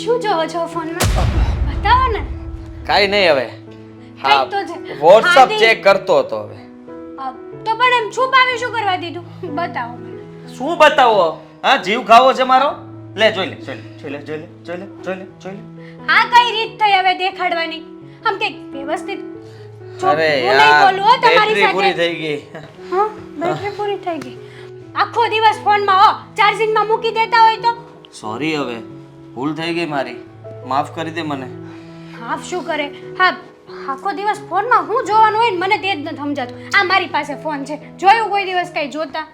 શું જોવો છો ફોનમાં? બતાવો ને. કાંઈ નહીં હવે. હા તો છે. વોટ્સઅપ ચેક કરતો હતો હવે. તો પણ એમ છુપાવી શું કરવા દીધું? બતાવો શું બતાવો? હા જીવ ખાવો છે મારો? લે જોઈ લે જોઈ લે જોઈ લે જોઈ લે જોઈ લે જોઈ લે આ કઈ રીત થઈ હવે દેખાડવાની? આમ કે વ્યવસ્થિત અરે યાર તમારી બેટરી પૂરી થઈ ગઈ. હા બેટરી પૂરી થઈ ગઈ. આખો દિવસ ફોનમાં હો ચાર્જિંગમાં મૂકી દેતા હોય તો? સોરી હવે. ભૂલ થઈ ગઈ મારી. માફ કરી દે મને. હાફ શું કરે? હા આખો દિવસ ફોનમાં હું જોવાનું હોય ને મને તે જ નથી સમજાતું. આ મારી પાસે ફોન છે. જોયું કોઈ દિવસ કઈ જોતા?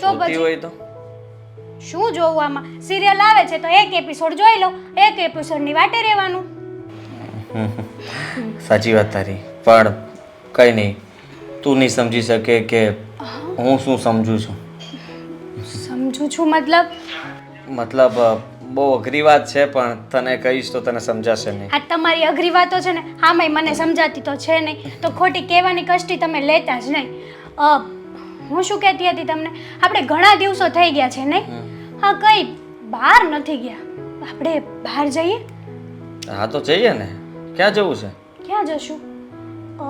તો પછી? હોય તો. શું જોવું આમાં? સિરિયલ આવે છે તો એક એપિસોડ જોઈ લો. એક એપિસોડની વાટે રહેવાનું. સાચી વાત તારી. પણ કઈ નહીં. તું નહીં સમજી શકે કે હું શું સમજુ છું? સમજુ છું મતલબ? મતલબ બહુ અઘરી વાત છે પણ તને કહીશ તો તને સમજાશે નહીં. આ તમારી અઘરી વાતો છે ને હા આમાંય મને સમજાતી તો છે નહીં. તો ખોટી કહેવાની કષ્ટી તમે લેતા જ નહીં. અ, હું શું કહેતી હતી તમને? આપણે ઘણા દિવસો થઈ ગયા છે નહીં. હા કઈ બહાર નથી ગયા. આપણે બહાર જઈએ? હા તો જઈએ ને. ક્યાં જવું છે? ક્યાં જશું? અ,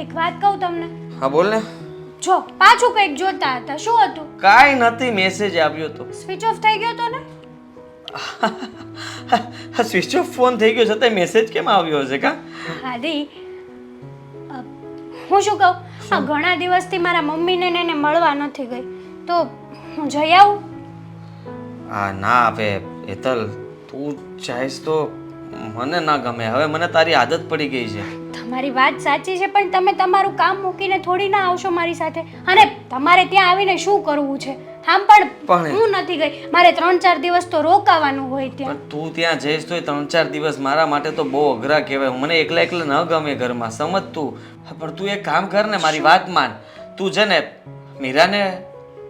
એક વાત કહું તમને. હા બોલ ને. જો પાછું કંઈક જોતા હતા. શું હતું? કાંઈ નથી મેસેજ આવ્યો તો. સ્વિચ ઓફ થઈ ગયો તો ને? સ્વિચ ઓફ ફોન થઈ ગયો છતાં મેસેજ કેમ આવ્યો હશે કા? હાદી હું શું કહું? આ ઘણા દિવસથી મારા મમ્મીને ને એને મળવા નથી ગઈ. તો હું જઈ આવું? આ ના હવે હેતલ તું ચાહીશ તો મને ના ગમે. હવે મને તારી આદત પડી ગઈ છે. તમારી વાત સાચી છે પણ તમે તમારું કામ મૂકીને થોડી ના આવશો મારી સાથે. અને તમારે ત્યાં આવીને શું કરવું છે? આમ પણ પણ- હું નથી ગઈ. મારે ત્રણ ચાર દિવસ તો રોકાવાનું હોય ત્યાં. પણ તું ત્યાં જઈશ તોય ત્રણ ચાર દિવસ મારા માટે તો બહુ અઘરા કહેવાય. મને એકલા એકલા ન ગમે ઘરમાં. સમજ તું. હા, પણ તું એક કામ કર ને મારી વાત માન. તું છે ને મીરાને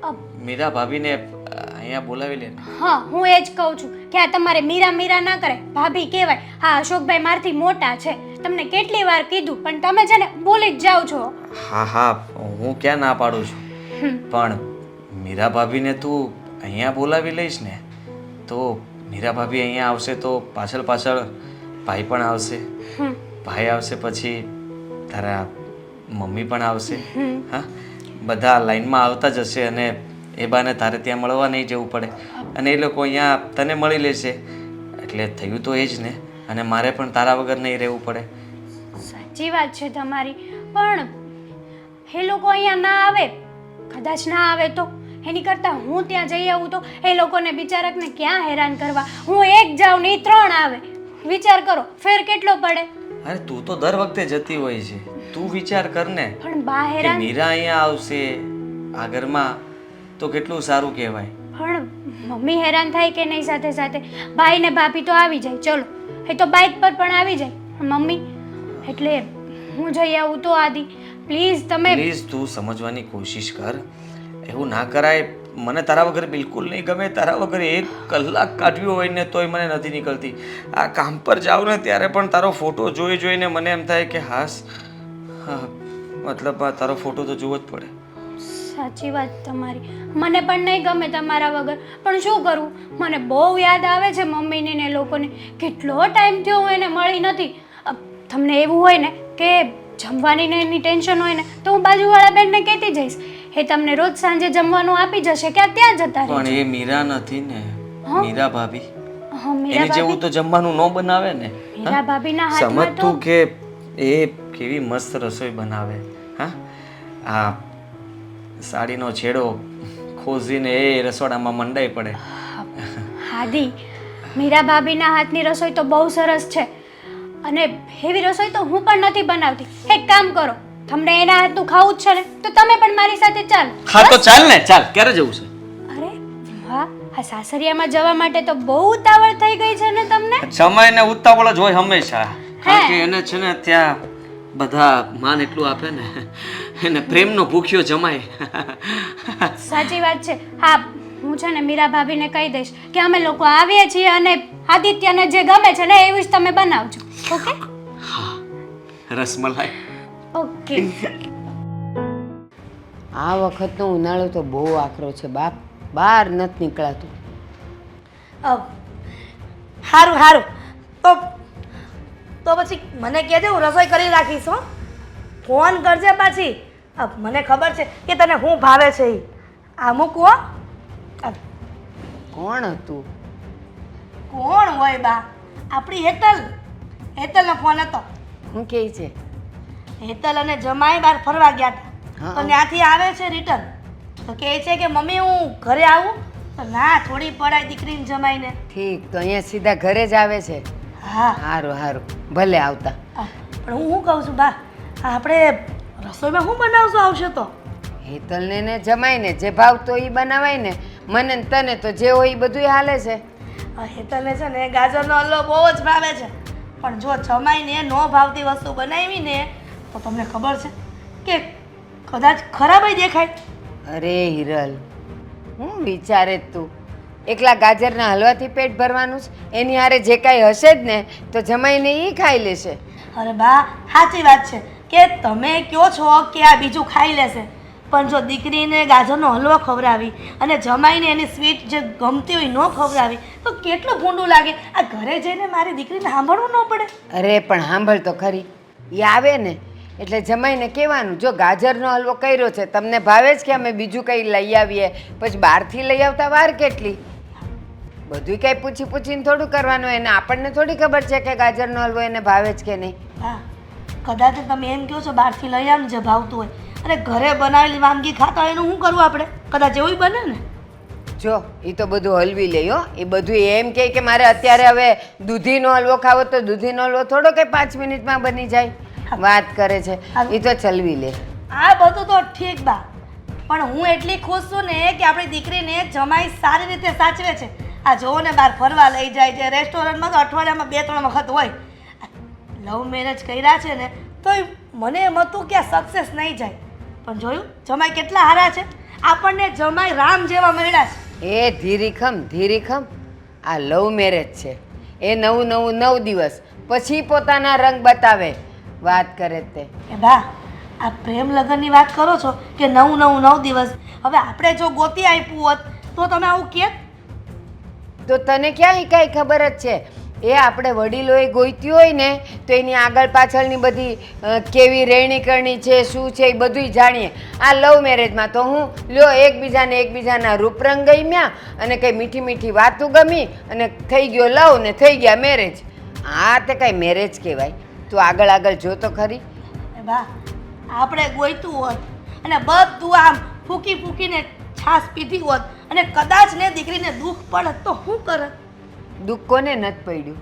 અ, મીરા ભાભીને અ, અહીંયા બોલાવી લે. ને હા હું એ જ કહું છું કે આ તમારે મીરા મીરા ના કરે. ભાભી કહેવાય. હા અશોકભાઈ મારથી મોટા છે. તમને કેટલી વાર કીધું પણ તમે છે ને બોલી જ જાઓ છો. હા હા હું ક્યાં ના પાડું છું? પણ મીરા ભાભીને તું અહીંયા બોલાવી લઈશ ને તો મીરા ભાભી અહીંયા આવશે તો પાછળ પાછળ ભાઈ પણ આવશે. ભાઈ આવશે પછી તારા મમ્મી પણ આવશે. હા? બધા લાઈનમાં આવતા જ હશે અને એ બાને તારે ત્યાં મળવા નહીં જવું પડે. અને એ લોકો અહીંયા તને મળી લેશે. એટલે થયું તો એ જ ને. અને મારે પણ તારા વગર નહીં રહેવું પડે. સાચી વાત છે તમારી પણ એ લોકો અહીંયા ના આવે કદાચ ના આવે તો એની કરતાં હું ત્યાં જઈ આવું તો એ લોકોને બિચારકને ક્યાં હેરાન કરવા? હું એક જાઉં ને ત્રણ આવે. વિચાર કરો ફેર કેટલો પડે? અરે તું તો દર વખતે જતી હોય છે. તું વિચાર કર ને પણ બા હેરાન મીરા અહીંયા આવશે આ ઘરમાં તો કેટલું સારું કહેવાય. પણ મમ્મી હેરાન થાય કે નહીં સાથે સાથે? ભાઈ ને ભાભી તો આવી જાય. ચલો, એ તો બાઇક પર પણ આવી જાય. મમ્મી, એટલે હું જઈ આવું તો આદિ. પ્લીઝ તમે પ્લીઝ તું સમજવાની કોશિશ કર. એવું ના કરાય. મને તારા વગર બિલકુલ નહીં ગમે. તારા વગર એક કલાક કાઢ્યો હોય ને તોય મને નથી નીકળતી. આ કામ પર જાઉં ને ત્યારે પણ તારો ફોટો જોઈ જોઈને મને એમ થાય કે હાસ. હા, મતલબ તારો ફોટો તો જોવો જ પડે. સાચી વાત તમારી. મને પણ નહીં ગમે તમારા વગર. પણ શું કરવું મને બહુ યાદ આવે છે મમ્મીની ને લોકોને. કેટલો ટાઈમ થયો હું એને મળી નથી. તમને એવું હોય ને કે જમવાની ને એની ટેન્શન હોય ને તો હું બાજુવાળા બેનને કહેતી જઈશ. એ તમને રોજ સાંજે જમવાનું આપી જશે કે ત્યાં જતા રહે પણ એ મીરા નથી ને? મીરા ભાભી. હા મીરા એની જેવું તો જમવાનું ન બનાવે ને મીરા ભાભીના હાથમાં તો તું કે એ કેવી મસ્ત રસોઈ બનાવે હા? આ સાડીનો છેડો ખોસીને એ રસોડામાં મંડાઈ પડે. હાદી મીરા ભાભીના હાથની રસોઈ તો બહુ સરસ છે. અને એવી રસોઈ તો હું પણ નથી બનાવતી. એક કામ કરો તમને એના હાથનું ખાવું જ છે ને તો તમે પણ મારી સાથે ચાલ. હા તો ચાલ ને ચાલ ક્યારે જવું છે? અરે વાહ આ સાસરિયામાં જવા માટે તો બહુ ઉતાવળ થઈ ગઈ છે ને તમને? સમય ને ઉતાવળ જ હોય હંમેશા. કારણ કે એને છે ને ત્યાં બધા માન એટલું આપે ને એને પ્રેમનો ભૂખ્યો જમાય. સાચી વાત છે. હા હું છે ને મીરા ભાભીને કહી દઈશ કે અમે લોકો આવીએ છીએ અને આદિત્યને જે ગમે છે ને એવું જ તમે બનાવજો. ઓકે? રસમલાઈ ઓકે. આ વખતનો ઉનાળો તો બહુ આકરો છે બાપ. બહાર નથી નીકળાતું. સારું સારું તો તો પછી મને કહેજે હું રસોઈ કરી રાખીશ હો. ફોન કરજે પાછી. મને ખબર છે કે તને શું ભાવે છે એ આ મૂકવો કોણ હતું? કોણ હોય બા? આપણી હેતલ. હેતલનો ફોન હતો. હું કહે છે? હેતલ અને જમાઈ બહાર ફરવા ગયા હતા તો ત્યાંથી આવે છે રિટર્ન તો કહે છે કે મમ્મી હું ઘરે આવું. તો ના થોડી પડાય દીકરીને જમાઈને. ઠીક તો અહીંયા સીધા ઘરે જ આવે છે. હા. સારું સારું ભલે આવતા. પણ હું શું કહું છું બા? આપણે રસોઈમાં શું બનાવશું આવશે તો? હેતલને ને જમાઈને જે ભાવતો એ બનાવાય ને મને ને તને તો જે હોય એ બધું હાલે છે. હેતલને છે ને ગાજરનો હલ્લો બહુ જ ભાવે છે. પણ જો જમાઈને ન ભાવતી વસ્તુ બનાવી ને તો તમને ખબર છે કે કદાચ ખરાબ દેખાય. અરે હિરલ હું વિચારે તું. એકલા ગાજરના હલવાથી પેટ ભરવાનું છે? એની હારે જે કાંઈ હશે જ ને તો જમાઈને એ ખાઈ લેશે. અરે બા સાચી વાત છે કે તમે કહો છો કે આ બીજું ખાઈ લેશે? પણ જો દીકરીને ગાજરનો હલવો ખવડાવી અને જમાઈને એની સ્વીટ જે ગમતી હોય ન ખવડાવી તો કેટલું ભૂંડું લાગે? આ ઘરે જઈને મારી દીકરીને સાંભળવું ન પડે. અરે પણ સાંભળ તો ખરી. એ આવે ને એટલે જમાઈને કહેવાનું જો ગાજરનો હલવો કર્યો છે તમને ભાવે જ કે અમે બીજું કંઈ લઈ આવીએ? પછી બહારથી લઈ આવતા વાર કેટલી? બધું કંઈ પૂછી પૂછીને થોડું કરવાનું એને આપણને થોડી ખબર છે કે ગાજરનો હલવો એને ભાવે જ કે નહીં. હા કદાચ તમે એમ કહો છો બહારથી લઈ આવીને જે ભાવતું હોય. અને ઘરે બનાવેલી વાનગી ખાતા હોય એનું શું કરવું આપણે? કદાચ એવું બને ને? જો એ તો બધું હલવી લે હો. એ બધું એમ કહે કે મારે અત્યારે હવે દૂધીનો હલવો ખાવો તો દૂધીનો હલવો થોડો કંઈ પાંચ મિનિટમાં બની જાય. વાત કરે છે. એ તો ચલવી લે. આ બધું તો ઠીક બા. પણ હું એટલી ખુશ છું ને કે આપણી દીકરીને જમાઈ સારી રીતે સાચવે છે. આ જોવો ને બહાર ફરવા લઈ જાય છે. રેસ્ટોરન્ટમાં તો અઠવાડિયામાં બે ત્રણ વખત હોય. લવ મેરેજ કર્યા છે ને તોય મને એમ હતું કે આ સક્સેસ નહીં જાય. પણ જોયું જમાઈ કેટલા હારા છે. આપણને જમાઈ રામ જેવા મળ્યા છે. એ ધીરીખમ ધીરીખમ. આ લવ મેરેજ છે. એ નવું નવું નવ દિવસ. પછી પોતાના રંગ બતાવે. વાત કરે તે. એ બા આ પ્રેમ લગ્નની વાત કરો છો કે નવું નવું નવ દિવસ. હવે આપણે જો ગોતી આપ્યું હોત તો તમે આવું કે તો તને ક્યાં કાંઈ ખબર જ છે? એ આપણે વડીલોએ ગોઈતી હોય ને, તો એની આગળ પાછળની બધી કેવી રહેણી કરણી છે, શું છે, એ બધુંય જાણીએ. આ લવ મેરેજમાં તો હું, લ્યો, એકબીજાને એકબીજાના રૂપરંગ ગમ્યા અને કંઈ મીઠી મીઠી વાતું ગમી અને થઈ ગયો લવ ને થઈ ગયા મેરેજ. આ તે કાંઈ મેરેજ કહેવાય. તું આગળ આગળ જો તો ખરી. બા આપણે ગોઈતું હોત અને બધું આમ ફૂકી ફૂકીને છાશ પીધી હોત અને કદાચ ને દીકરીને દુઃખ પડત તો શું કરત? દુઃખ કોને નથી પડ્યું?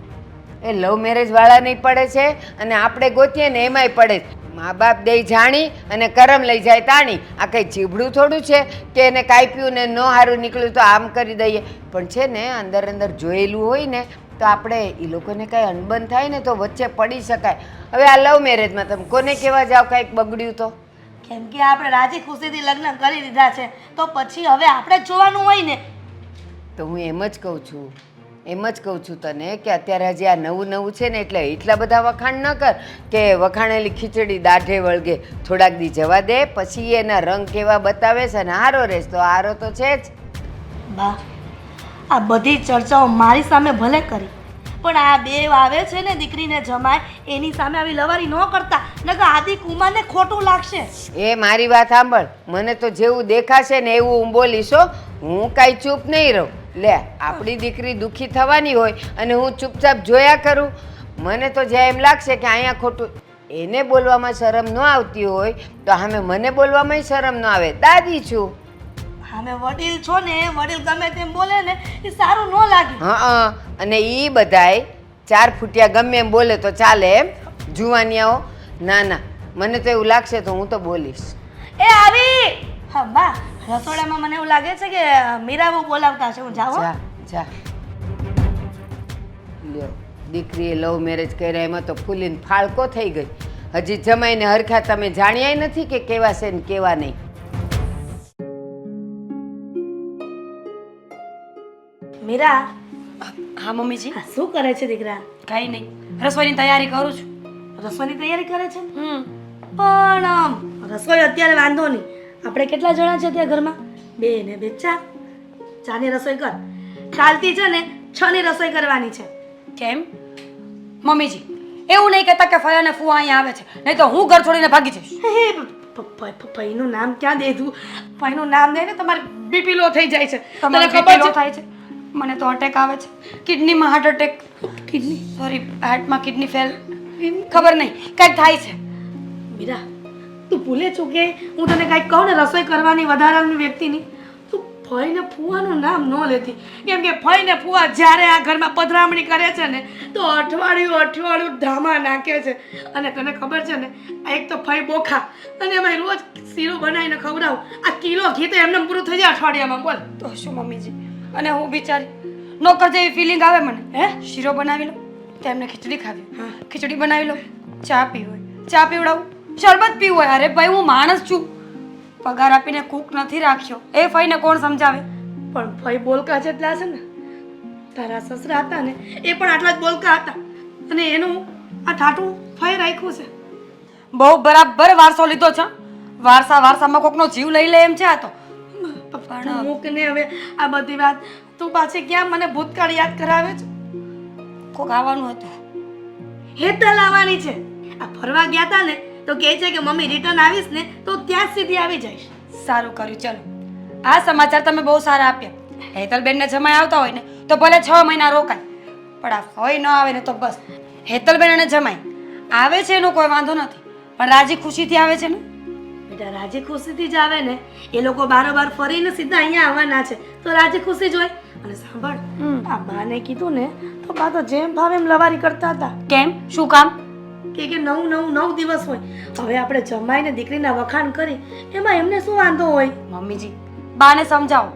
એ લવ મેરેજ વાળા નહીં પડે છે અને આપણે ગોતીએ ને એમાંય પડે. મા બાપ દે જાણી અને કરમ લઈ જાય તાણી. આ કંઈ જીભડું થોડું છે કે એને કાપ્યું ને ન સારું નીકળ્યું તો આમ કરી દઈએ. પણ છે ને, અંદર અંદર જોયેલું હોય ને, તો આપણે એ લોકોને કાંઈ અનબન થાય ને તો વચ્ચે પડી શકાય. હવે આ લવ મેરેજમાં તમે કોને કહેવા જાઓ કાંઈક બગડ્યું તો? કેમ કે આપણે રાજી ખુશીથી લગ્ન કરી દીધા છે તો પછી હવે આપણે જ જોવાનું હોય ને. તો હું એમ જ કહું છું એમ જ કહું છું તને કે અત્યારે હજી આ નવું નવું છે ને એટલે એટલા બધા વખાણ ન કર કે વખાણેલી ખીચડી દાઢે વળગે થોડાક દી જવા દે પછી એના રંગ કેવા બતાવે છે ને હારો રહેશ તો હારો તો છે જ. બા આ બધી ચર્ચાઓ મારી સામે ભલે કરી પણ આ બે આવે છે ને દીકરીને જમાય, એની સામે આવી લવારી ન કરતા, નકર આદિ કુમારને ખોટું લાગશે. એ મારી વાત સાંભળ, મને તો જેવું દેખાશે ને એવું હું બોલીશો હું. કાંઈ ચૂપ નહીં રહું. લે, આપણી દીકરી દુઃખી થવાની હોય અને હું ચૂપચાપ જોયા કરું. મને તો જ્યાં એમ લાગશે કે અહીંયા ખોટું, એને બોલવામાં શરમ ન આવતી હોય, તો હામે મને બોલવામાં શરમ ન આવે. દાદી છું. અમે વડીલ છો ને વડીલ ગમે તેમ બોલે ને એ સારું ન લાગે. હા અને એ બધાય ચાર ફૂટિયા ગમે એમ બોલે તો ચાલે એમ. જુવાનિયાઓ ના ના મને તો એવું લાગશે તો હું તો બોલીશ. એ આવી! હા બા રસોડામાં મને એવું લાગે છે કે મીરાબુ બોલાવતા છે હું જાઉં હો? જા જા. લ્યો દીકરીએ લવ મેરેજ કર્યા એમાં તો ફૂલીને ફાળકો થઈ ગઈ. હજી જમાઈને હરખા તમે જાણ્યાય નથી કે કેવા છે ને કેવા નહીં. મીરા. હા મમ્મીજી. આ શું કરે છે દીકરા? કાંઈ નહીં. રસોઈની તૈયારી કરું છું. રસોઈની તૈયારી કરે છે? હમ. પણ રસોઈ અત્યારે વાંધો નહીં. આપણે કેટલા જણા છે ત્યાં ઘરમાં? બે ને બે ચાર. ચારની રસોઈ કર. કાલથી છે ને છ ની રસોઈ કરવાની છે. કેમ? મમ્મીજી એવું નહીં કહેતા કે ફયા ને ફુવા અહીંયા આવે છે. નહીં તો હું ઘર છોડીને ભાગી જઈશ. હે ભાઈનું નામ ક્યાં દે દઉં ભાઈનું નામ દે ને તમારે બીપી લો થઈ જાય છે. ખબર ખબર થાય છે? મને તો અટેક આવે છે. કિડનીમાં હાર્ટ અટેક કિડની સોરી હાર્ટમાં કિડની ફેલ ખબર નહીં. કંઈક થાય છે. મીરા, તું ભૂલે છું કે હું તને કાંઈક કહું ને, રસોઈ કરવાની વધારાની વ્યક્તિની? તું ફઈને ફૂવાનું નામ ન લેતી. કેમ કે ફઈને ફુવા જ્યારે આ ઘરમાં પધરામણી કરે છે ને, તો અઠવાડિયું અઠવાડિયું ધામા નાખે છે. અને તને ખબર છે ને, આ એક તો ફઈ બોખા. અને એમાં રોજ શીરો બનાવીને ખવડાવું. આ કિલો ઘી તો એમને પૂરું થઈ જાય અઠવાડિયામાં. બોલ. તો શું મમ્મીજી? અને હું બિચારી નોકર જેવી ફિલિંગ આવે મને હે? શીરો બનાવી લો તેમને ખીચડી ખાવી. ખીચડી બનાવી લો ચા પીવી હોય. ચા પીવડાવું શરબત પીવું હોય. અરે ભાઈ હું માણસ છું. પગાર આપીને કૂક નથી રાખ્યો. એ ફઈને કોણ સમજાવે? પણ ફઈ બોલકા જેટલા છે ને તારા સસરા હતા ને એ પણ આટલા જ બોલકા હતા. અને એનું આ થાટું ફઈ રાખ્યું છે. બહુ બરાબર વારસો લીધો છે. વારસા વારસામાં કોકનો જીવ લઈ લે એમ છે આ તો. તું મૂક ને હવે આ બધી વાત. તું પાછી ક્યાં મને ભૂતકાળ યાદ કરાવે છે? કોક આવવાનું હતું. હેતલ આવવાની છે. આ ફરવા ગયા તા ને તો કહે છે કે મમ્મી રિટર્ન આવીશ ને તો ત્યાં સીધી આવી જઈશ. સારું કર્યું, ચલો. આ સમાચાર તમે બહુ સારા આપ્યા. હેતલબેનને જમાઈ આવતા હોય ને તો ભલે છ મહિના રોકાય. પણ આ ફઈ ન આવે ને તો બસ. હેતલબેન અને જમાઈ આવે છે એનો કોઈ વાંધો નથી. પણ રાજી ખુશીથી આવે છે ને? બેટા રાજી ખુશીથી જ આવે ને. એ લોકો બારોબાર ફરીને સીધા અહીંયા આવવાના છે. તો રાજી ખુશી જ હોય. અને સાંભળ આ બાને કીધું ને તો બા તો જેમ ભાવે એમ લવારી કરતા હતા. કેમ? શું કામ? કે કે નવ નવ નવ દિવસ હોય. હવે આપણે જમાઈને દીકરીના વખાણ કરી એમાં એમને શું વાંધો હોય? મમ્મીજી બાને સમજાવો.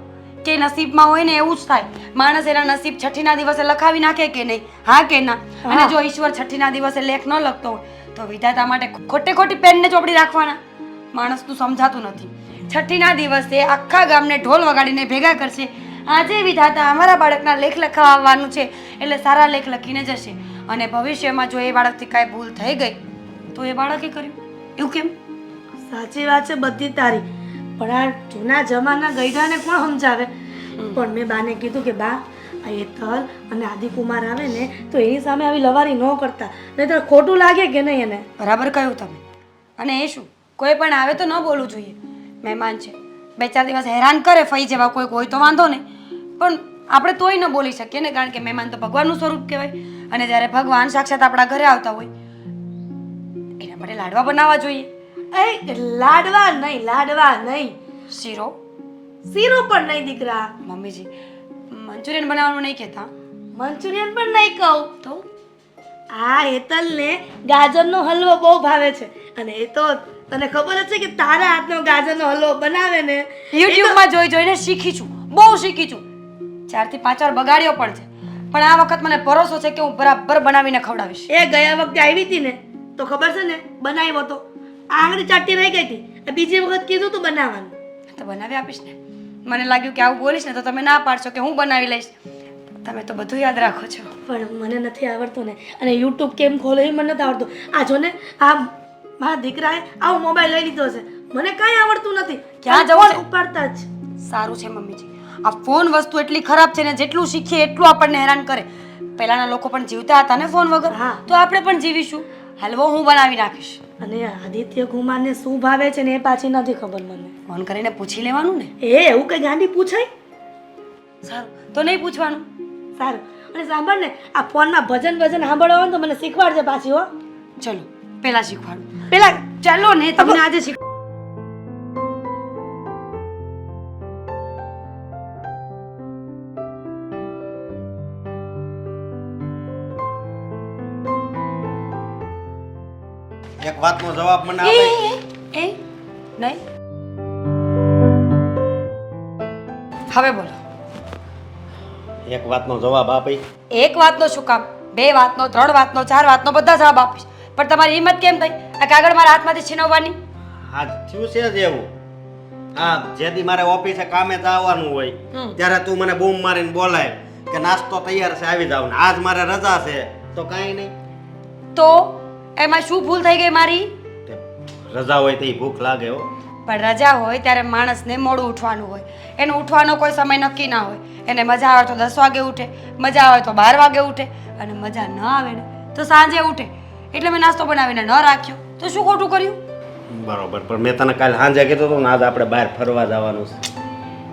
કે નસીબમાં હોય ને એવું જ થાય. માણસ એના નસીબ છઠ્ઠીના દિવસે લખાવી નાખે કે નહીં? હા કે ના? અને જો ઈશ્વર છઠ્ઠીના દિવસે લેખ ન લખતો હોય તો વિધાતા માટે ખોટે ખોટી પેનને ચોપડી રાખવાના. માણસનું સમજાતું નથી. છઠ્ઠીના દિવસે આખા ગામને ઢોલ વગાડીને ભેગા કરશે. આજે વિધાતા અમારા બાળકના લેખ લખાવવાનું છે એટલે સારા લેખ લખીને જશે. અને ભવિષ્યમાં જો એ બાળકથી કાંઈ ભૂલ થઈ ગઈ તો એ બાળકે કર્યું. એવું કેમ? સાચી વાત છે બધી તારી પણ આ જૂના જમાના ગઈડાને કોણ સમજાવે? પણ મેં બાને કીધું કે બા આ હેતલ અને આદિકુમાર આવે ને તો એની સામે આવી લવારી ન કરતા. નહીં તો ખોટું લાગે કે નહીં એને? બરાબર કહ્યું તમે. અને એ શું? કોઈ પણ આવે તો ન બોલવું જોઈએ. મહેમાન છે. બે ચાર દિવસ હેરાન કરે ફઈ જેવા કોઈક હોય તો વાંધો નહીં. પણ આપણે તોય ન બોલી શકીએ ને કારણ કે મહેમાન તો ભગવાનનું સ્વરૂપ કહેવાય. અને જ્યારે ભગવાન સાક્ષાત આપણા ઘરે આવતા હોય એના માટે લાડવા બનાવવા જોઈએ. એ લાડવા નહીં લાડવા નહીં. શીરો? શીરો પણ નહીં દીકરા. મમ્મીજી મંચુરિયન બનાવવાનું નહીં કહેતા. મંચુરિયન પણ નહીં કહું. તો? આ હેતલને ગાજરનો હલવો બહુ ભાવે છે. અને એ તો તને ખબર છે કે તારા હાથનો ગાજરનો હલવો બનાવે ને યુટ્યુબમાં જોઈ જોઈને શીખી છું. બહુ શીખી છું. ચારથી પાંચ વાર બગાડ્યો પણ છે. પણ આ વખત મને ભરોસો છે કે હું બરાબર બનાવીને ખવડાવીશ. એ ગયા વખતે આવી હતી ને તો ખબર છે ને બનાવ્યો તો. આંગળી ચાટી રહી ગઈ હતી. બીજી વખત કીધું તું બનાવવાનું. તો બનાવી આપીશ ને. મને લાગ્યું કે આવું બોલીશ ને તો તમે ના પાડશો કે હું બનાવી લઈશ. તમે તો બધું યાદ રાખો છો. પણ મને નથી આવડતું ને. અને યુટ્યુબ કેમ ખોલે એ મને નથી આવડતું. આ જો ને આ મારા દીકરાએ આવો મોબાઈલ લઈ લીધો છે. મને કાંઈ આવડતું નથી. ક્યાં જવું છે? ઉપાડતા જ. સારું છે મમ્મીજી. આ ફોન વસ્તુ એટલી ખરાબ છે ને જેટલું શીખીએ એટલું આપણને હેરાન કરે. પહેલાના લોકો પણ જીવતા હતા ને ફોન વગર. તો આપણે પણ જીવીશું. હલવો હું બનાવી નાખીશ. અને આદિત્ય કુમારને શું ભાવે છે ને એ પાછી નથી ખબર મને. ફોન કરીને પૂછી લેવાનું ને? એ એવું કઈ ગાંડી પૂછાય? સારું. તો નહીં પૂછવાનું. સારું. અને સાંભળ ને આ ફોનમાં ભજન ભજન સાંભળવા હોય તો મને શીખવાડજે પાછી હો. ચલો. પેલા શીખવાડું. પેલા ચાલો ને તમને આજે શીખ એક વાતનો જવાબ મને આપે. એ નહીં. હવે બોલો. એક વાતનો જવાબ આપે. એક વાતનો શું કામ? બે વાતનો ત્રણ વાતનો ચાર વાતનો બધા જવાબ આપીશ. પણ તમારી હિંમત કેમ થઈ? આ કાગળ મારા હાથમાંથી છીનવવાની? આ થયું છે જ એવું. હા જેથી મારે ઓફિસે કામે જવાનું હોય. ત્યારે તું મને બૂમ મારીને બોલાય કે નાસ્તો તૈયાર છે આવી જાવ ને. આજ મારે રજા છે. તો કાંઈ નહીં. તો એમાં શું ભૂલ થઈ ગઈ મારી? રજા હોય તો ભૂખ લાગે હો. પણ રજા હોય ત્યારે માણસને મોડું ઉઠવાનું હોય. એને ઉઠવાનો કોઈ સમય નક્કી ના હોય. એને મજા આવે તો દસ વાગે ઉઠે મજા આવે તો બાર વાગે ઉઠે અને મજા ન આવે ને તો સાંજે ઉઠે. એટલે મેં નાસ્તો બનાવીને ન રાખ્યો. તો શું ખોટું કર્યું? બરોબર પણ મેં તને કાલે સાંજે કીધું હતું ને આજ આપણે બહાર ફરવા જવાનું છે.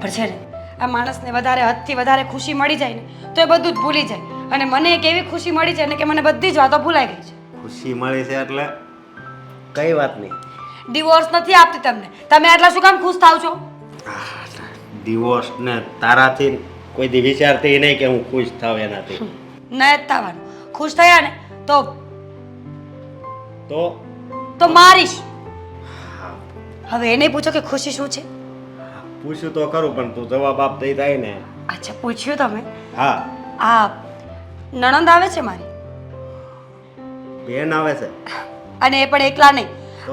પણ છે ને આ માણસને વધારે હદથી વધારે ખુશી મળી જાય ને તો એ બધું જ ભૂલી જાય. અને મને એક એવી ખુશી મળી છે ને કે મને બધી જ વાતો ભૂલાઈ ગઈ છે. ખુશી મળી છે એટલે કઈ વાત નહીં. ડિવોર્સ નથી આપતી તમને. તમે આટલા શું કામ ખુશ થાવ છો? ડિવોર્સ ને તારાથી કોઈ દી વિચારતી નહીં કે હું ખુશ થાવ એનાથી. ન જ થવાનું. ખુશ થયા ને તો તો? તો મારીશ. હવે એને પૂછો કે ખુશી શું છે? પૂછ્યું તો કરું પણ તું જવાબ આપ દઈ થાય ને. અચ્છા પૂછ્યું તમે? હા. આ નણંદ આવે છે મારી? બેન આવે છે. અને એ પણ એકલા નહીં.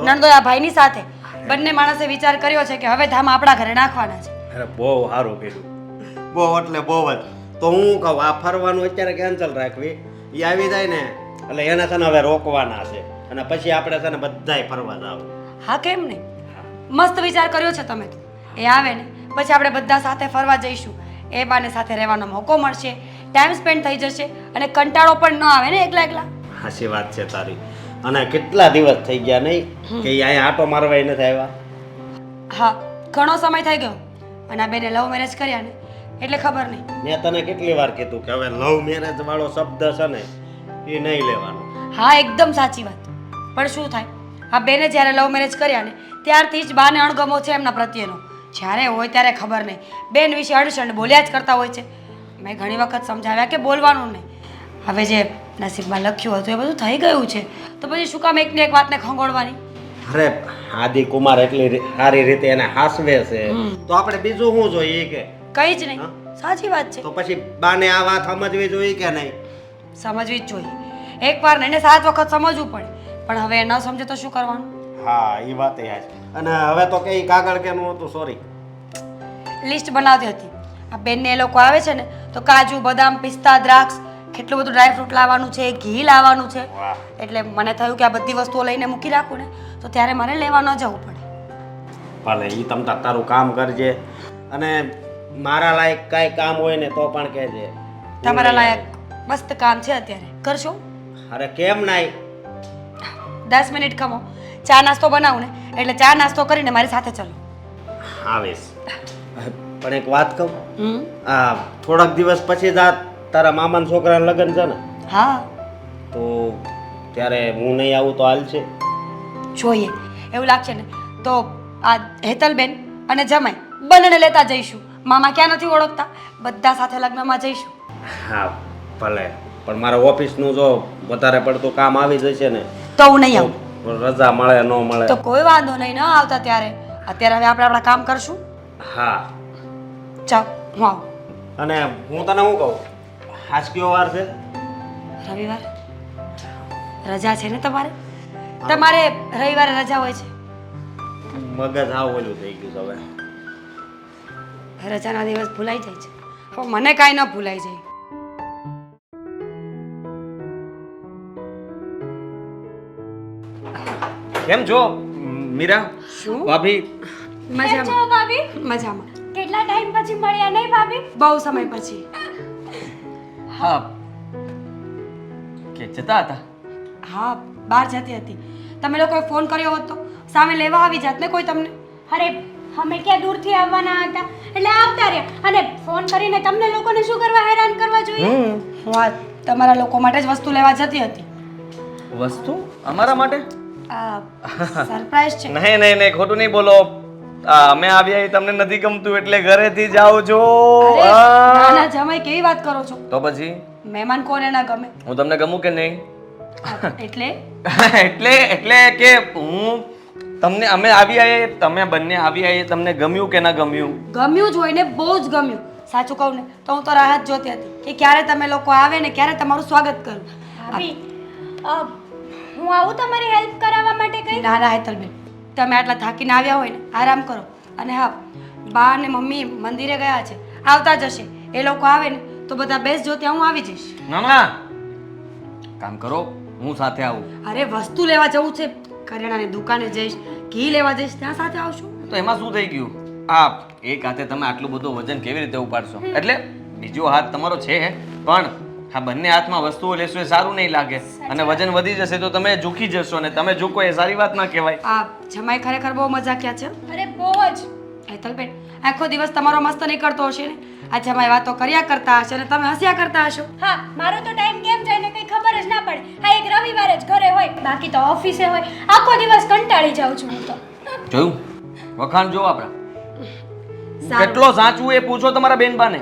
નણંદો આ ભાઈની સાથે. બંને માણસે વિચાર કર્યો છે કે હવે ધામ આપણા ઘરે નાખવાના છે. અરે બહુ સારું કીધું. બહુ એટલે બહુ જ. તો હું કહું આ ફરવાનું અત્યારે કેન્સલ રાખવી. એ આવી જાય ને એટલે એને છે ને હવે રોકવાના છે. અને પછી આપણે છે ને બધાય ફરવા જાવ. હા કેમ નહીં? મસ્ત વિચાર કર્યો છે તમે તો. એ આવે ને. પછી આપણે બધા સાથે ફરવા જઈશું. એ બાને સાથે રહેવાનો મોકો મળશે. ટાઈમ સ્પેન્ડ થઈ જશે અને કંટાળો પણ ન આવે ને એકલા એકલા. હાસી વાત છે તારી. અને કેટલા દિવસ થઈ ગયા નહીં કે અહીંયા આટો મારવા નથી આવ્યા? હા ઘણો સમય થઈ ગયો. અને આ બેને લવ મેરેજ કર્યા ને. એટલે ખબર નહીં. મેં તને કેટલી વાર કીધું કે હવે લવ મેરેજ વાળો શબ્દ છે ને એ નહીં લેવાનો. હા એકદમ સાચી વાત. પણ શું થાય? આ બેને જ્યારે લવ મેરેજ કર્યા ને ત્યારથી જ બાને અણગમો છે એમના પ્રત્યેનો. જ્યારે હોય ત્યારે ખબર નહીં. બેન વિશે અણસણ બોલ્યા જ કરતા હોય છે. મેં ઘણી વખત સમજાવ્યા કે બોલવાનું નહીં. હવે જે નસીબમાં લખ્યું હતું એ બધું થઈ ગયું છે. તો પછી શું કામ એકને એક વાતને ખંગોળવાની? અરે આદિ કુમાર એટલી સારી રીતે એને હાસવે છે. તો આપણે બીજું શું જોઈએ કે? કંઈ જ નહીં. સાચી વાત છે. તો પછી બાને આ વાત સમજવી જોઈએ કે નહીં? સમજવી જ જોઈએ. એકવાર નહીં સાત વખત સમજવું પડે. પણ હવે ન સમજે તો શું કરવાનું? હા એ વાત એ છે. અને હવે તો કઈ કાગળ કેનું હતું સોરી લિસ્ટ બનાવતી હતી. આ બેનને એ લોકો આવે છે ને તો કાજુ બદામ પિસ્તા દ્રાક્ષ કેટલું બધું ડ્રાયફ્રૂટ લાવવાનું છે ઘી લાવવાનું છે. એટલે મને થયું કે આ બધી વસ્તુઓ લઈને મૂકી રાખું ને તો ત્યારે મારે લેવા ન જવું પડે. ભલે એ તમ તાર તારું કામ કરજે. અને મારા લાયક કાંઈ કામ હોય ને તો પણ કહેજે. તમારા લાયક મસ્ત કામ છે અત્યારે. કરશો? અરે કેમ નાય? દસ મિનિટ ખમો. ચા નાસ્તો બનાવું ને એટલે ચા નાસ્તો કરીને મારી સાથે ચાલો. આવીશ પણ એક વાત કહું? આ થોડાક દિવસ પછી જ આ તારા મામાના છોકરાના લગ્ન છે ને? હા. તો ત્યારે હું નહીં આવું તો હાલ છે? જોઈએ. એવું લાગશે ને. તો આ હેતલબેન અને જમાઈ બંનેને લેતા જઈશું. મામા ક્યાં નથી ઓળખતા? બધા સાથે લગ્નમાં જઈશું. હા ભલે. પણ મારા ઓફિસનું જો વધારે પડતું કામ આવી જશે ને તો હું નહીં આવું. રજા મળે ન મળે. તો કોઈ વાંધો નહીં ન આવતા ત્યારે. અત્યારે હવે આપણે આપણા કામ કરશું. હા. ચાલ હું આવું. અને હું તને શું કહું? આજ કયો વાર છે? રવિવાર. રજા છે ને તમારે? તમારે રવિવારે રજા હોય છે. મગજ આવ ઓલું થઈ ગયું હવે. રજાના દિવસ ભૂલાઈ જાય છે. હવે મને કાંઈ ન ભૂલાઈ જાય. કેમ છો? મીરા? શું? ભાભી? કેમ મજામાં છો ભાભી? મજામાં. કેટલા ટાઈમ પછી મળ્યા નહીં ભાભી? બહુ સમય પછી. હા. કે જતા હતા? હા બહાર જતી હતી. તમે લોકોએ ફોન કર્યો હોત. તો સામે લેવા આવી જાત ને કોઈ તમને? અરે અમે ક્યાં દૂરથી આવવાના હતા? એટલે આવતા રહ્યા. અને ફોન કરીને તમને લોકોને શું કરવા હેરાન કરવા જોઈએ? હું આ તમારા લોકો માટે જ વસ્તુ લેવા જતી હતી. વસ્તુ? અમારા માટે? સરપ્રાઈઝ છે. નહીં નહીં નહીં ખોટું નહીં બોલો. અમે આવ્યા એ તમને નથી ગમતું એટલે ઘરેથી જાઓ છો. ના જમાઈ કેવી વાત કરો છો? તો પછી? મહેમાન કોને ના ગમે? હું તમને ગમું કે નહીં? એટલે? એટલે એટલે કે હું તમને અમે આવી આવીએ તમે બંને આવી આવીએ તમને ગમ્યું કે ના ગમ્યું? ગમ્યું જ હોય ને બહુ જ ગમ્યું. સાચું કહું ને તો હું તો રાહત જ જોતી હતી કે ક્યારે તમે લોકો આવે ને ક્યારે તમારું સ્વાગત કરું. હું આવું તમારી હેલ્પ કરાવવા માટે કઈ ના ના હેતલબેન. તમે આટલા થાકીને આવ્યા હોય ને આરામ કરો. અને હા બા અને મમ્મી મંદિરે ગયા છે. આવતા જશે. એ લોકો આવે ને તો બધા બેસજો ત્યાં હું આવી જઈશ. ના ના કામ કરો હું સાથે આવું. અરે વસ્તુ લેવા જવું છે. કરિયાણાની દુકાને જઈશ ઘી લેવા જઈશ ત્યાં સાથે આવશું. તો એમાં શું થઈ ગયું? આ એક હાથે તમે આટલું બધું વજન કેવી રીતે ઉપાડશો? એટલે બીજો હાથ તમારો છે પણ આ બંને હાથમાં વસ્તુઓ લેશો એ સારું નહીં લાગે. અને વજન વધી જશે તો તમે ઝૂકી જશો અને તમે ઝૂકો એ સારી વાત ના કહેવાય. આ જમાઈ ખરેખર બહુ મજા ક્યાં છે? અરે બહુ જ. હેતલબેન આખો દિવસ તમારો મસ્ત નીકળતો હશે ને? આ જમાઈ વાતો કર્યા કરતા હશે અને તમે હસ્યા કરતા હશો? હા મારો તો ટાઈમ કેમ જાય ને કઈ ખબર જ ના પડે. હા એક રવિવારે જ ઘરે હોય બાકી તો ઓફિસે હોય. આખો દિવસ કંટાળી જાઉં છું હું તો. જોયું? વખાણ જો આપણા. કેટલો સાચું એ પૂછો તમારા બેનબાને.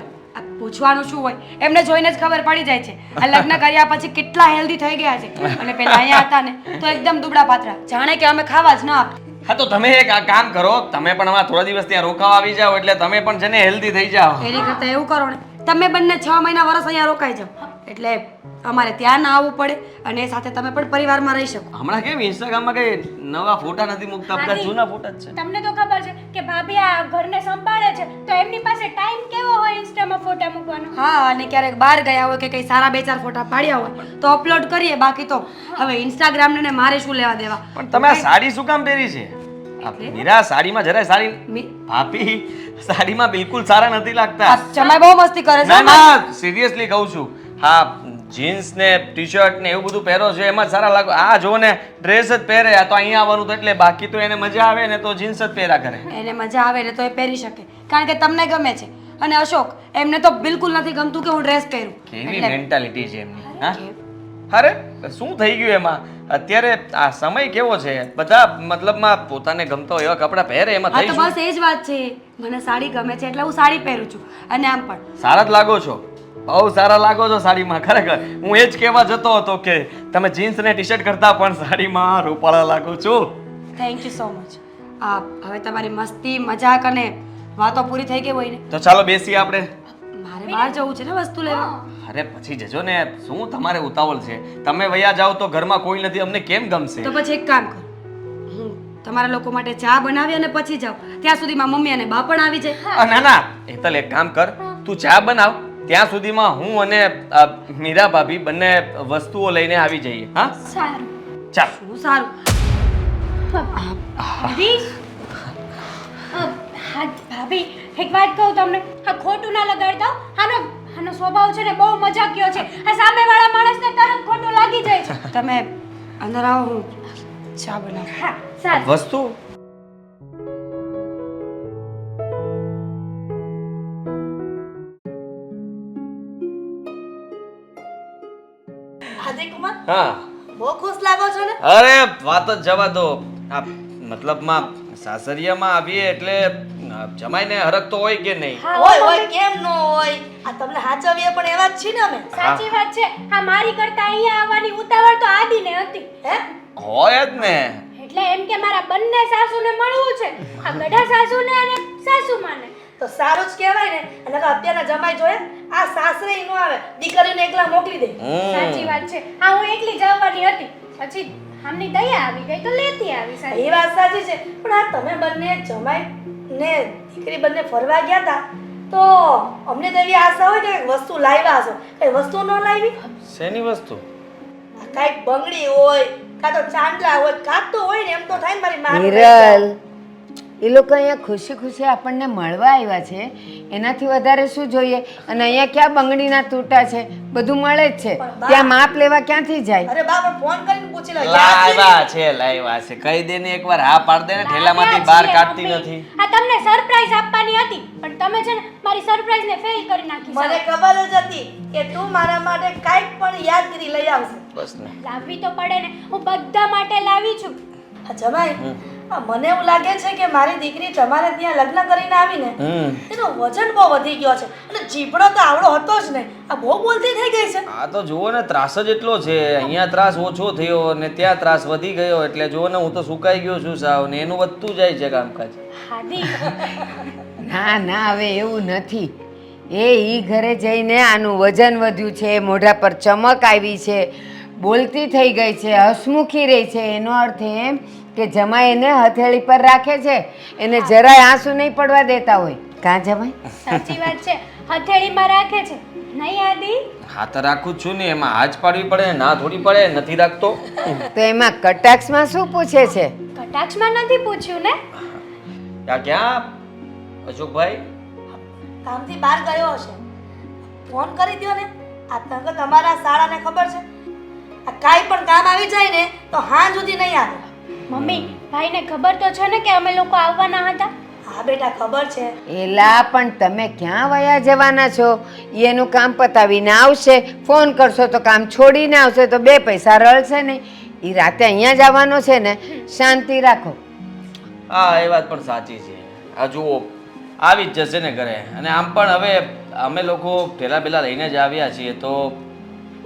પૂછવાનું શું હોય એમને જોઈને જ ખબર પડી જાય છે. આ લગ્ન કર્યા પછી કેટલા હેલ્ધી થઈ ગયા છે. અને પેલા અહીંયા હતા ને તો એકદમ દુબળા પાત્રા. જાણે કે અમે ખાવા જ ના આપ. હા તો તમે એક આ કામ કરો તમે પણ આમાં થોડા દિવસ ત્યાં રોકાવા આવી જાઓ એટલે તમે પણ છે ને હેલ્ધી થઈ જાઓ. એની કરતા એવું કરો ને તમે બંને છ મહિના વર્ષ અહીંયા રોકાઈ જાઓ. એટલે અમારે ત્યાં ના આવવું પડે અને એ સાથે તમે પણ પરિવારમાં રહી શકો. હમણાં કેમ ઇન્સ્ટાગ્રામમાં કઈ નવા ફોટા નથી મૂકતા? બધા જૂના ફોટા જ છે. તમને તો ખબર છે કે ભાભી આ ઘરને સંભાળે છે તો એમની મૂકવાનો? હા અને ક્યારેક બહાર ગયા હોય કે કંઈ સારા બે ચાર ફોટા પાડ્યા હોય તો અપલોડ કરીએ. બાકી તો હવે ઇન્સ્ટાગ્રામ ને મારે શું લેવા દેવા? પણ તમે આ સાડી શું કામ પહેરી છે? આ મીરા સાડીમાં જરાય સારી ભાભી સાડીમાં બિલકુલ સારા નથી લાગતા. ચમાય બહુ મસ્તી કરે છે ના ના સિરિયસલી કહું છું. હા જીન્સ ને ટી શર્ટ ને એવું બધું પહેરો છે એમાં સારા લાગો. આ જો ને ડ્રેસ જ પહેરે આ તો અહીંયા આવવાનું તો એટલે બાકી તો એને મજા આવે ને તો જીન્સ જ પહેર્યા કરે. એને મજા આવે ને તો એ પહેરી શકે. કારણ કે તમને ગમે છે. અને અશોક એમને તો બિલકુલ નથી ગમતું કે હું ડ્રેસ પહેરું. કેવી મેન્ટાલિટી છે એમની હા? અરે શું થઈ ગયું એમાં? અત્યારે આ સમય કેવો છે? બધા મતલબમાં પોતાને ગમતા હોય એવા કપડાં પહેરે એમાં હા થઈ તો શું? બસ એ જ વાત છે. મને સાડી ગમે છે એટલે હું સાડી પહેરું છું. અને આમ પણ. સારા જ લાગો છો? બહુ સારા લાગો છો સાડીમાં ખરેખર. હું એ જ કહેવા જતો હતો કે તમે જીન્સ ને ટી શર્ટ કરતા પણ સાડીમાં રૂપાળા લાગો છો. થેન્ક યુ સો મચ આ હવે તમારી મસ્તી મજાક અને વાતો પૂરી થઈ ગઈ હોય ને તો ચાલો બેસીએ આપણે. મારે બહાર જવું છે ને વસ્તુ લેવા. અરે પછી જજો ને. શું તમારે ઉતાવળ છે? તમે વયા જાઓ તો ઘરમાં કોઈ નથી અમને કેમ ગમશે? તો પછી એક કામ કરો. હું તમારા લોકો માટે ચા બનાવી અને પછી જાઉં. ત્યાં સુધીમાં મમ્મી અને બા પણ આવી જાય. ના ના. ના હેતલ એક કામ કર. તું ચા બનાવ. ત્યાં સુધીમાં હું અને મીરા ભાભી બંને વસ્તુઓ લઈને આવી જઈએ. હા? સારું. ચાલ. શું સારું? હા ભાભી એક વાત કહું તમને. આ ખોટું ના લગાડતા હો. આનો આનો સ્વભાવ છે ને બહુ મજાકિયો છે. આ સામેવાળા માણસને તરત ખોટું લાગી જાય છે. તમે અંદર આવો હું ચા બનાવ. હા સારું. વસ્તુ? હા. બહુ ખુશ લાગો છો ને? અરે વાત જ જવા દો. આ મતલબમાં સાસરિયામાં આવીએ એટલે જમાઈને હરખ તો હોય કે નહીં? હા હોય હોય કેમ નો હોય? આ તમને હાચવીએ પણ એવા જ છીએ ને અમે. સાચી વાત છે. હા મારી કરતા અહીંયા આવવાની ઉતાવળ તો આદિને હતી. હે? હોય જ ને. એટલે એમ કે મારા બંને સાસુને મળવું છે. આ ગઢા સાસુને અને સાસુમાને. તો સારું જ કહેવાય ને. અને તો અત્યારના જમાઈ જોયે આ સાસરે નો આવે. દીકરીને એકલા મોકલી દે. હમ. સાચી વાત છે. હા હું એકલી જવાની હતી. પછી આમની દયા આવી ગઈ તો લેતી આવી સારી એ વાત. સાચી છે. પણ આ તમે બંને જમાઈ ને દીકરી બંને ફરવા ગયા હતા તો અમને તો એવી આશા હોય કે વસ્તુ લાવ્યા હશો. કઈ વસ્તુ ન લાવી? શેની વસ્તુ? કાંઈક બંગડી હોય કાં તો ચાંદલા હોય કાં તો હોય ને એમ તો થાય ને મારી માં હિરલ એ લોકો અહીંયા ખુશી ખુશી આપણને મળવા આવ્યા છે. એનાથી વધારે શું જોઈએ? અને અહીંયા ક્યાં બંગડીના તૂટા છે? બધું મળે જ છે. ત્યાં માપ લેવા ક્યાંથી જાય? અરે બા પણ ફોન કરીને પૂછી લો? લાવ્યા છે લાવ્યા છે. કહી દે ને એકવાર હા પાડ દે ને ઠેલામાંથી બહાર કાઢતી નથી. આ તમને સરપ્રાઈઝ આપવાની હતી પણ તમે છે ને મારી સરપ્રાઈઝ ને ફેલ કરી નાખી મને ખબર જ હતી કે તું મારા માટે કાઈક પણ યાદગીરી લઈ આવશે. બસ ને. લાવવી તો પડે ને. હું બધા માટે લાવી છું. હા, મને એવું લાગે છે કે મારી દીકરી તમારે ત્યાં લગ્ન કરીને આવીને એનો વજન બહુ વધી ગયો છે. અને જીભડો તો આવડો હતો જ નહીં. આ બહુ બોલતી થઈ ગઈ છે. આ તો જુઓ ને ત્રાસ જ એટલો છે. અહીંયા ત્રાસ ઓછો થયો ને ત્યાં ત્રાસ વધી ગયો એટલે જુઓ ને હું તો સુકાઈ ગયો છું સાવ ને એનું વધતું જાય છે કામકાજ. હાદી. ના ના હવે એવું નથી. એ ઈ ઘરે જઈને આનું વજન વધ્યું છે મોઢા પર ચમક આવી છે. બોલતી થઈ ગઈ છે હસમુખી રહી છે. એનો અર્થ એમ કે જમાઈ એને હથેળી પર રાખે છે. એને જરાય આંસુ નહીં પડવા દેતા હોય. કાં જમાઈ? સાચી વાત છે. હથેળીમાં રાખે છે. નહીં આદી? હા તો રાખું છું ને. એમાં હાજ પાડવી પડે ના થોડી પડે નથી રાખતો. તો એમાં કટાક્ષમાં શું પૂછે છે? કટાક્ષમાં નથી પૂછ્યું ને? આ ક્યાં? અશોકભાઈ? કામથી બહાર ગયો હશે. ફોન કરી દ્યો ને. આ તને તમારા શાળાને ખબર છે? આ કાંઈ પણ કામ આવી જાય ને તો હા સુધી નહીં આવે. મમ્મી ભાઈને ખબર તો છે ને કે અમે લોકો આવવાના હતા? હા બેટા ખબર છે. એલા પણ તમે ક્યાં વયા જવાના છો? ઈ એનું કામ પતાવીને આવશે. ફોન કરશો તો કામ છોડીને આવશે તો બે પૈસા રળશે નહીં. એ રાતે અહીંયા જવાનો છે ને શાંતિ રાખો. હા એ વાત પણ સાચી છે. આ જુઓ આવી જ જશે ને ઘરે. અને આમ પણ હવે અમે લોકો ઠેલા પેલા લઈને જ આવ્યા છીએ તો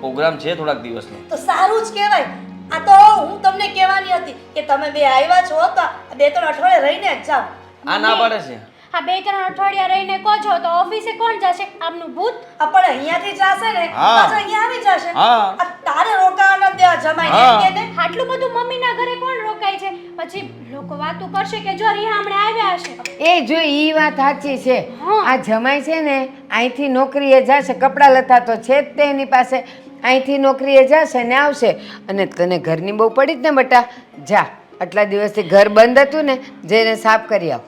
પ્રોગ્રામ છે થોડાક દિવસનો. તો સારું જ કહેવાય. આ તો હું તમને કહેવાની હતી કે તમે બે આવ્યા છો તો બે ત્રણ અઠવાડિયે રહીને જ જાઓ. આ ના પાડે છે. હા બે ત્રણ અઠવાડિયા રહીને કો છો તો ઓફિસે કોણ જશે? આમનું ભૂત? આપણે અહીંયાથી જશે ને? હા. પાછા અહીંયા આવી જશે? હા. આ તારે રોકાવા ન દેવા જમાઈને હા. કે ને? આટલું બધું મમ્મીના ઘરે કોણ રોકાય છે? પછી લોકો વાતો કરશે કે જો રિહા હમણાં આવ્યા હશે. એ જો ઈ વાત સાચી છે. હા. આ જમાઈ છે ને અહીંથી નોકરીએ જશે કપડાં લતા તો છે જ તે એની પાસે. અહીંથી નોકરીએ જશે ને આવશે. અને તને ઘરની બહુ પડી જ ને બટા. જા આટલા દિવસથી ઘર બંધ હતું ને જઈને સાફ કરી આવ.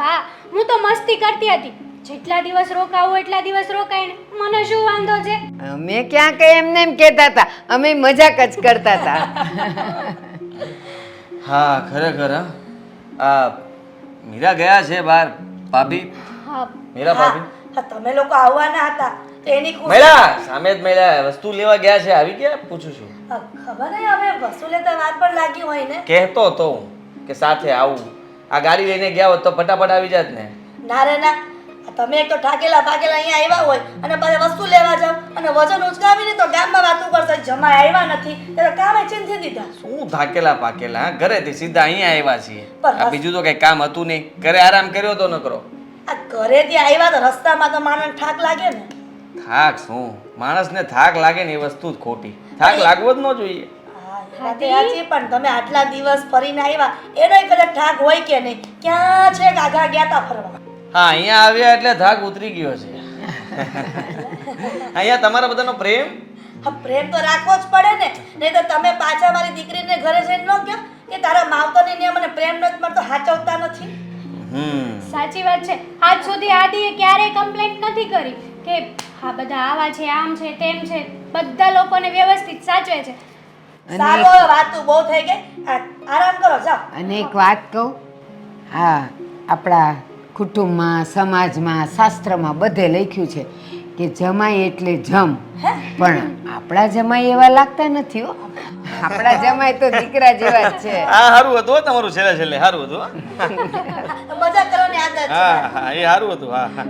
બા હું તો મસ્તી કરતી હતી. જેટલા દિવસ રોકાવું એટલા દિવસ રોકાય ને મને શું વાંધો છે? અમે ક્યાં કઈ એમને એમ કહેતા હતા. અમે મજાક જ કરતા હતા. હા ખરેખર આ મીરા ગયા છે બહાર ભાભી? મીરા ભાભી? તમે લોકો આવવાના હતા. તો એની મેળા સામે જ મેળા વસ્તુ લેવા ગયા છે આવી ગયા? પૂછું છું. ખબર નહીં હવે વસ્તુ લેતા વાર પણ લાગી હોય ને. કહેતો તો હું કે સાથે આવું. આ ગાડી લઈને ગયા હોત તો ફટાફટ આવી જાત ને. ના રે ના. તમે એક તો ઠાકેલા ભાગેલા અહીંયા આવ્યા હોય અને પાછા વસ્તુ લેવા જાવ. અને વજન ઉચકાવીને તો ગામમાં વાતું કરશે. જમા આવ્યા નથી. ત્યારે કામે ચીંધી દીધા. શું થાકેલા પાકેલા? ઘરેથી સીધા અહીંયા આવ્યા છીએ. આ બીજું તો કઈ કામ હતું નહીં. ઘરે આરામ કર્યો તો નકરો. આ ઘરેથી આવ્યા તો રસ્તામાં તો માણસ ઠાક લાગે ને. થાક શું? માણસને થાક લાગે ને એ વસ્તુ જ ખોટી. થાક લાગવો જ ન જોઈએ. સાચી, પણ તમે આટલા દિવસ ફરીને આવ્યા એનો કદાચ થાક હોય કે નહીં? ક્યાં છે આઘા ગયા તા ફરવા? હા અહીંયા આવ્યા એટલે થાક ઉતરી ગયો છે. અહીંયા તમારા બધાનો પ્રેમ? હા પ્રેમ તો રાખવો જ પડે ને. નહીં તો તમે પાછા મારી દીકરીને ઘરે જઈને ન કહો કે તારા માવતો ને મને પ્રેમ નથી મળતો હાચવતા નથી? સાચી વાત છે. આજ સુધી આદિએ ક્યારેય કમ્પ્લેન્ટ નથી કરી કે હા બધા આવા છે આમ છે તેમ છે. બધા લોકોને વ્યવસ્થિત સાચવે છે. સારો વાતું બહુ થઈ ગઈ. આરામ કરો જાઓ. અને એક વાત કહું. હા આપણા કુટુંબમાં સમાજમાં શાસ્ત્રમાં બધે લખ્યું છે. કે જમાય એટલે જમ. પણ આપણા જમાય એવા લાગતા નથી હો. આપણા જમાય તો દીકરા જેવા જ છે. આ સારું હતું હો તમારું છેલ્લે છેલ્લે સારું હતું મજા કરવાની આદત હા હા એ સારું હતું હા હા.